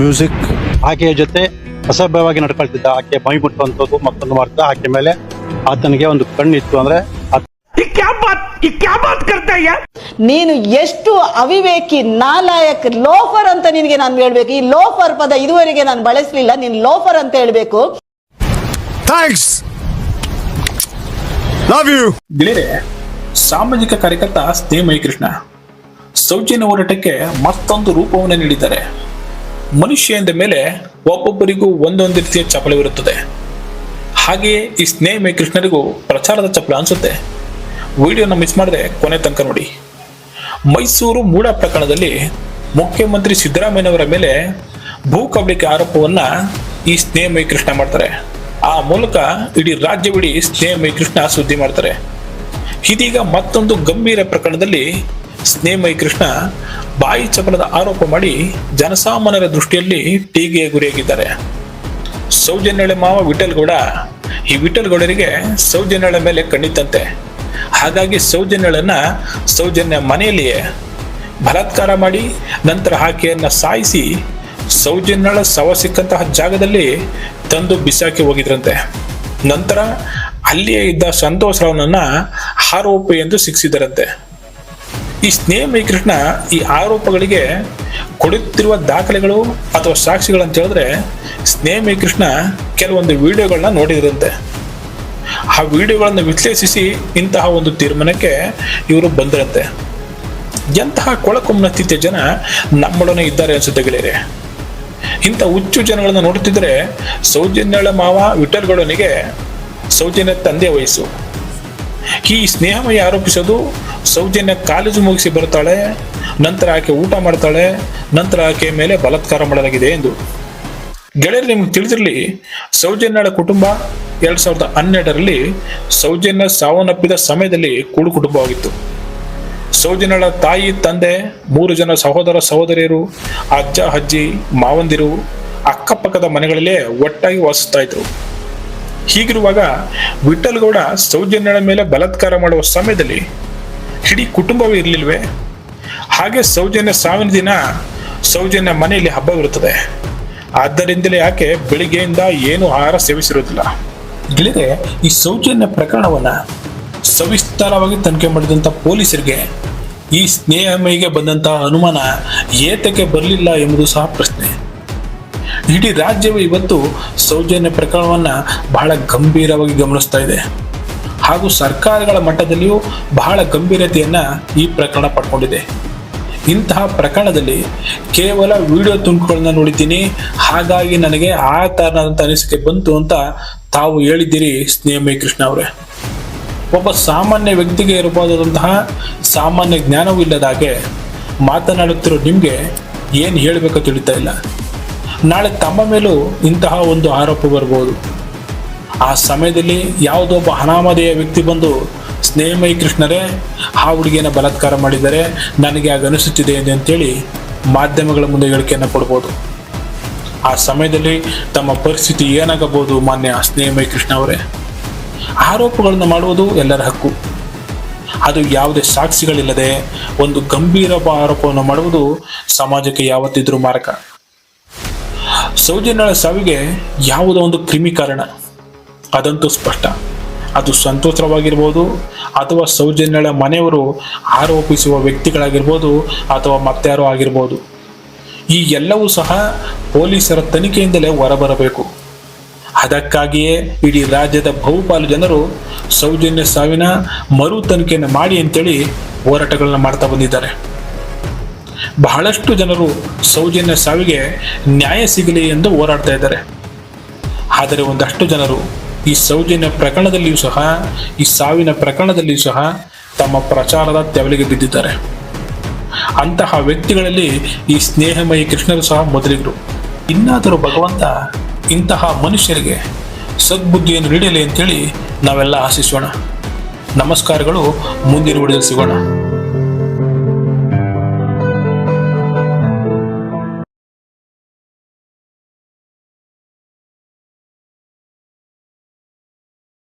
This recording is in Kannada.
ಮ್ಯೂಸಿಕ್ ಆಕೆಯ ಜೊತೆ ಅಸಭ್ಯವಾಗಿ ನಡ್ಕೊಳ್ತಿದ್ದ ಆಕೆ ಮೈ ಮುಟ್ಟುವಂಥದ್ದು ಮತ್ತೊಂದು ಮಾರ್ಗ. ಆಕೆ ಮೇಲೆ ಆತನಿಗೆ ಒಂದು ಕಣ್ಣಿತ್ತು ಅಂದ್ರೆ ನೀನು ಎಷ್ಟು ಅವಿವೇಕಿ ನಾಲಾಯಕ್ ಲೋಫರ್ ಅಂತ ನಿನಗೆ ನಾನು ಹೇಳ್ಬೇಕು. ಈ ಲೋಫರ್ ಪದ ಇದುವರೆಗೆ ನಾನು ಬಳಸಲಿಲ್ಲ. ನೀನು ಲೋಫರ್ ಅಂತ ಹೇಳ್ಬೇಕು. ಥ್ಯಾಂಕ್ಸ್ ಲವ್ ಯು ಗೆಳೆಯರೆ ಸಾಮಾಜಿಕ ಕಾರ್ಯಕರ್ತ ಸ್ನೇಹಮಯಿ ಕೃಷ್ಣ ಸೌಜನ್ಯ ಹೋರಾಟಕ್ಕೆ ಮತ್ತೊಂದು ರೂಪವನ್ನು ನೀಡಿದ್ದಾರೆ. ಮನುಷ್ಯ ಎಂದ ಮೇಲೆ ಒಬ್ಬೊಬ್ಬರಿಗೂ ಒಂದೊಂದು ರೀತಿಯ ಚಪಲವಿರುತ್ತದೆ ಹಾಗೆಯೇ ಈ ಸ್ನೇಹಮೆ ಕೃಷ್ಣರಿಗೂ ಪ್ರಚಾರದ ಚಪಲ ಅನಿಸುತ್ತೆ. ವಿಡಿಯೋನ ಮಿಸ್ ಮಾಡದೆ ಕೊನೆ ತನಕ ನೋಡಿ. ಮೈಸೂರು ಮೂಡ ಪ್ರಕರಣದಲ್ಲಿ ಮುಖ್ಯಮಂತ್ರಿ ಸಿದ್ದರಾಮಯ್ಯನವರ ಮೇಲೆ ಭೂ ಕಬಳಿಕೆ ಆರೋಪವನ್ನ ಈ ಸ್ನೇಹಮಯ ಕೃಷ್ಣ ಮಾಡ್ತಾರೆ. ಆ ಮೂಲಕ ಇಡೀ ರಾಜ್ಯವಿಡೀ ಸ್ನೇಹಮಯ ಕೃಷ್ಣ ಸುದ್ದಿ ಮಾಡ್ತಾರೆ. ಇದೀಗ ಮತ್ತೊಂದು ಗಂಭೀರ ಪ್ರಕರಣದಲ್ಲಿ ಸ್ನೇಹಮಯಿ ಕೃಷ್ಣ ಬಾಯಿ ಚಪಲದ ಆರೋಪ ಮಾಡಿ ಜನಸಾಮಾನ್ಯರ ದೃಷ್ಟಿಯಲ್ಲಿ ಟೀಗೆ ಗುರಿಯಾಗಿದ್ದಾರೆ. ಸೌಜನ್ಯಳೆ ಮಾವ ವಿಠಲ್ಗೌಡ, ಈ ವಿಠಲ್ಗೌಡರಿಗೆ ಸೌಜನ್ಯಳ ಮೇಲೆ ಕಣ್ಣಿತ್ತಂತೆ. ಹಾಗಾಗಿ ಸೌಜನ್ಯಳನ್ನ ಸೌಜನ್ಯ ಮನೆಯಲ್ಲಿಯೇ ಬಲಾತ್ಕಾರ ಮಾಡಿ ನಂತರ ಆಕೆಯನ್ನ ಸಾಯಿಸಿ ಸೌಜನ್ಯಳ ಶವ ಸಿಕ್ಕಂತಹ ಜಾಗದಲ್ಲಿ ತಂದು ಬಿಸಾಕಿ ಹೋಗಿದ್ರಂತೆ. ನಂತರ ಅಲ್ಲಿಯೇ ಇದ್ದ ಸಂತೋಷ್ ರಾವ್ನನ್ನ ಆರೋಪಿ ಎಂದು ಶಿಕ್ಷಿಸಿದರಂತೆ ಈ ಸ್ನೇಹ ಕೃಷ್ಣ ಈ ಆರೋಪಗಳಿಗೆ ಕೊಡುತ್ತಿರುವ ದಾಖಲೆಗಳು ಅಥವಾ ಸಾಕ್ಷಿಗಳು ಅಂತ ಹೇಳಿದ್ರೆ ಸ್ನೇಹ ಕೃಷ್ಣ ಕೆಲವೊಂದು ವಿಡಿಯೋಗಳನ್ನ ನೋಡಿದ್ರಂತೆ. ಆ ವಿಡಿಯೋಗಳನ್ನು ವಿಶ್ಲೇಷಿಸಿ ಇಂತಹ ಒಂದು ತೀರ್ಮಾನಕ್ಕೆ ಇವರು ಬಂದಿರಂತೆ. ಎಂತಹ ಕೊಳಕೊಮ್ಮನ ಸ್ಥಿತಿಯ ಜನ ನಮ್ಮೊಡನೆ ಇದ್ದಾರೆ ಅನ್ಸುತ್ತೆ ಗೆಳೆಯರೆ. ಇಂಥ ಹುಚ್ಚು ಜನಗಳನ್ನ ನೋಡುತ್ತಿದ್ದರೆ ಸೌಜನ್ಯಳ ಮಾವ ವಿಠಲ್ಗಳೊನಿಗೆ ಸೌಜನ್ಯ ತಂದೆ ವಯಸ್ಸು. ಈ ಸ್ನೇಹಮಯ ಆರೋಪಿಸೋದು ಸೌಜನ್ಯ ಕಾಲೇಜು ಮುಗಿಸಿ ಬರ್ತಾಳೆ, ನಂತರ ಆಕೆ ಊಟ ಮಾಡ್ತಾಳೆ, ನಂತರ ಆಕೆ ಮೇಲೆ ಬಲಾತ್ಕಾರ ಮಾಡಲಾಗಿದೆ ಎಂದು. ಗೆಳೆಯರು ನಿಮ್ಗೆ ತಿಳಿದಿರಲಿ, ಸೌಜನ್ಯಳ ಕುಟುಂಬ ಎರಡ್ ಸಾವಿರದ ಹನ್ನೆರಡರಲ್ಲಿ ಸೌಜನ್ಯ ಸಾವನ್ನಪ್ಪಿದ ಸಮಯದಲ್ಲಿ ಕೂಡು ಕುಟುಂಬವಾಗಿತ್ತು. ಸೌಜನ್ಯಳ ತಾಯಿ, ತಂದೆ, ಮೂರು ಜನ ಸಹೋದರ ಸಹೋದರಿಯರು, ಅಜ್ಜ, ಅಜ್ಜಿ, ಮಾವಂದಿರು, ಅಕ್ಕಪಕ್ಕದ ಮನೆಗಳಲ್ಲೇ ಒಟ್ಟಾಗಿ ವಾಸಿಸ್ತಾ ಇದ್ರು. ಹೀಗಿರುವಾಗ ವಿಠಲ್ಗೌಡ ಸೌಜನ್ಯಳ ಮೇಲೆ ಬಲಾತ್ಕಾರ ಮಾಡುವ ಸಮಯದಲ್ಲಿ ಇಡೀ ಕುಟುಂಬವೇ ಇರಲಿಲ್ವೇ? ಹಾಗೆ ಸೌಜನ್ಯ ಸಾವಿನ ದಿನ ಸೌಜನ್ಯ ಮನೆಯಲ್ಲಿ ಹಬ್ಬವಿರುತ್ತದೆ ಆದ್ದರಿಂದಲೇ ಯಾಕೆ ಬೆಳಿಗ್ಗೆಯಿಂದ ಏನು ಆಹಾರ ಸೇವಿಸಿರುವುದಿಲ್ಲ. ಇಲ್ಲಿದೆ ಈ ಸೌಜನ್ಯ ಪ್ರಕರಣವನ್ನ ಸವಿಸ್ತಾರವಾಗಿ ತನಿಖೆ ಮಾಡಿದಂಥ ಪೊಲೀಸರಿಗೆ ಈ ಸ್ನೇಹಮಯಿಗೆ ಬಂದಂತಹ ಅನುಮಾನ ಏತಕ್ಕೆ ಬರಲಿಲ್ಲ ಎಂಬುದು ಸಹ ಪ್ರಶ್ನೆ. ಇಡೀ ರಾಜ್ಯವು ಇವತ್ತು ಸೌಜನ್ಯ ಪ್ರಕರಣವನ್ನ ಬಹಳ ಗಂಭೀರವಾಗಿ ಗಮನಿಸ್ತಾ ಇದೆ. ಹಾಗೂ ಸರ್ಕಾರಗಳ ಮಟ್ಟದಲ್ಲಿಯೂ ಬಹಳ ಗಂಭೀರತೆಯನ್ನ ಈ ಪ್ರಕರಣ ಪಡ್ಕೊಂಡಿದೆ. ಇಂತಹ ಪ್ರಕರಣದಲ್ಲಿ ಕೇವಲ ವಿಡಿಯೋ ತುಂಡುಗಳನ್ನ ನೋಡಿದ್ದೀನಿ. ಹಾಗಾಗಿ ನನಗೆ ಆ ಕಾರಣದಂತ ಅನಿಸಿಕೆ ಬಂತು ಅಂತ ತಾವು ಹೇಳಿದ್ದೀರಿ ಸ್ನೇಹಮಯ ಕೃಷ್ಣ ಅವರೇ. ಒಬ್ಬ ಸಾಮಾನ್ಯ ವ್ಯಕ್ತಿಗೆ ಇರಬಹುದಾದಂತಹ ಸಾಮಾನ್ಯ ಜ್ಞಾನವೂ ಇಲ್ಲದಾಗೆ ಮಾತನಾಡುತ್ತಿರೋ ನಿಮಗೆ ಏನು ಹೇಳಬೇಕು ತಿಳಿತಾ ಇಲ್ಲ. ನಾಳೆ ತಮ್ಮ ಮೇಲೂ ಇಂತಹ ಒಂದು ಆರೋಪ ಬರ್ಬೋದು. ಆ ಸಮಯದಲ್ಲಿ ಯಾವುದೋ ಒಬ್ಬ ಅನಾಮಧೇಯ ವ್ಯಕ್ತಿ ಬಂದು, ಸ್ನೇಹಮಯಿ ಕೃಷ್ಣರೇ, ಆ ಹುಡುಗಿಯನ್ನು ಬಲಾತ್ಕಾರ ಮಾಡಿದ್ದಾರೆ ನನಗೆ ಆಗ ಅನಿಸುತ್ತಿದೆ ಎಂದು ಅಂತೇಳಿ ಮಾಧ್ಯಮಗಳ ಮುಂದೆ ಹೇಳಿಕೆಯನ್ನು ಕೊಡ್ಬೋದು. ಆ ಸಮಯದಲ್ಲಿ ತಮ್ಮ ಪರಿಸ್ಥಿತಿ ಏನಾಗಬಹುದು ಮಾನ್ಯ ಸ್ನೇಹಮಯಿ ಕೃಷ್ಣ ಅವರೇ? ಆರೋಪಗಳನ್ನು ಮಾಡುವುದು ಎಲ್ಲರ ಹಕ್ಕು. ಅದು ಯಾವುದೇ ಸಾಕ್ಷಿಗಳಿಲ್ಲದೆ ಒಂದು ಗಂಭೀರ ಆರೋಪವನ್ನು ಮಾಡುವುದು ಸಮಾಜಕ್ಕೆ ಯಾವತ್ತಿದ್ರೂ ಮಾರಕ. ಸೌಜನ್ಯಳ ಸಾವಿಗೆ ಯಾವುದೋ ಒಂದು ಕ್ರಿಮಿ ಕಾರಣ. ಅದಂತೂ ಸ್ಪಷ್ಟ. ಅದು ಸಂತೋಷವಾಗಿರ್ಬೋದು, ಅಥವಾ ಸೌಜನ್ಯಳ ಮನೆಯವರು ಆರೋಪಿಸುವ ವ್ಯಕ್ತಿಗಳಾಗಿರ್ಬೋದು, ಅಥವಾ ಮತ್ತಾರೋ ಆಗಿರ್ಬೋದು. ಈ ಎಲ್ಲವೂ ಸಹ ಪೊಲೀಸರ ತನಿಖೆಯಿಂದಲೇ ಹೊರಬರಬೇಕು. ಅದಕ್ಕಾಗಿಯೇ ಇಡೀ ರಾಜ್ಯದ ಬಹುಪಾಲು ಜನರು ಸೌಜನ್ಯ ಸಾವಿನ ಮರು ತನಿಖೆಯನ್ನು ಮಾಡಿ ಅಂತೇಳಿ ಹೋರಾಟಗಳನ್ನು ಮಾಡ್ತಾ ಬಂದಿದ್ದಾರೆ. ಬಹಳಷ್ಟು ಜನರು ಸೌಜನ್ಯ ಸಾವಿಗೆ ನ್ಯಾಯ ಸಿಗಲಿ ಎಂದು ಹೋರಾಡ್ತಾ ಇದ್ದಾರೆ. ಆದರೆ ಒಂದಷ್ಟು ಜನರು ಈ ಸೌಜನ್ಯ ಪ್ರಕರಣದಲ್ಲಿಯೂ ಸಹ, ಈ ಸಾವಿನ ಪ್ರಕರಣದಲ್ಲಿಯೂ ಸಹ ತಮ್ಮ ಪ್ರಚಾರದ ತೆವಲಿಗೆ ಬಿದ್ದಿದ್ದಾರೆ. ಅಂತಹ ವ್ಯಕ್ತಿಗಳಲ್ಲಿ ಈ ಸ್ನೇಹಮಯಿ ಕೃಷ್ಣರು ಸಹ ಮೊದಲಿಗರು. ಇನ್ನಾದರೂ ಭಗವಂತ ಇಂತಹ ಮನುಷ್ಯರಿಗೆ ಸದ್ಬುದ್ಧಿಯನ್ನು ನೀಡಲಿ ಅಂತೇಳಿ ನಾವೆಲ್ಲ ಆಶಿಸೋಣ. ನಮಸ್ಕಾರಗಳು, ಮುಂದಿನ ವಿಡಿಯೋದಲ್ಲಿ ಸಿಗೋಣ.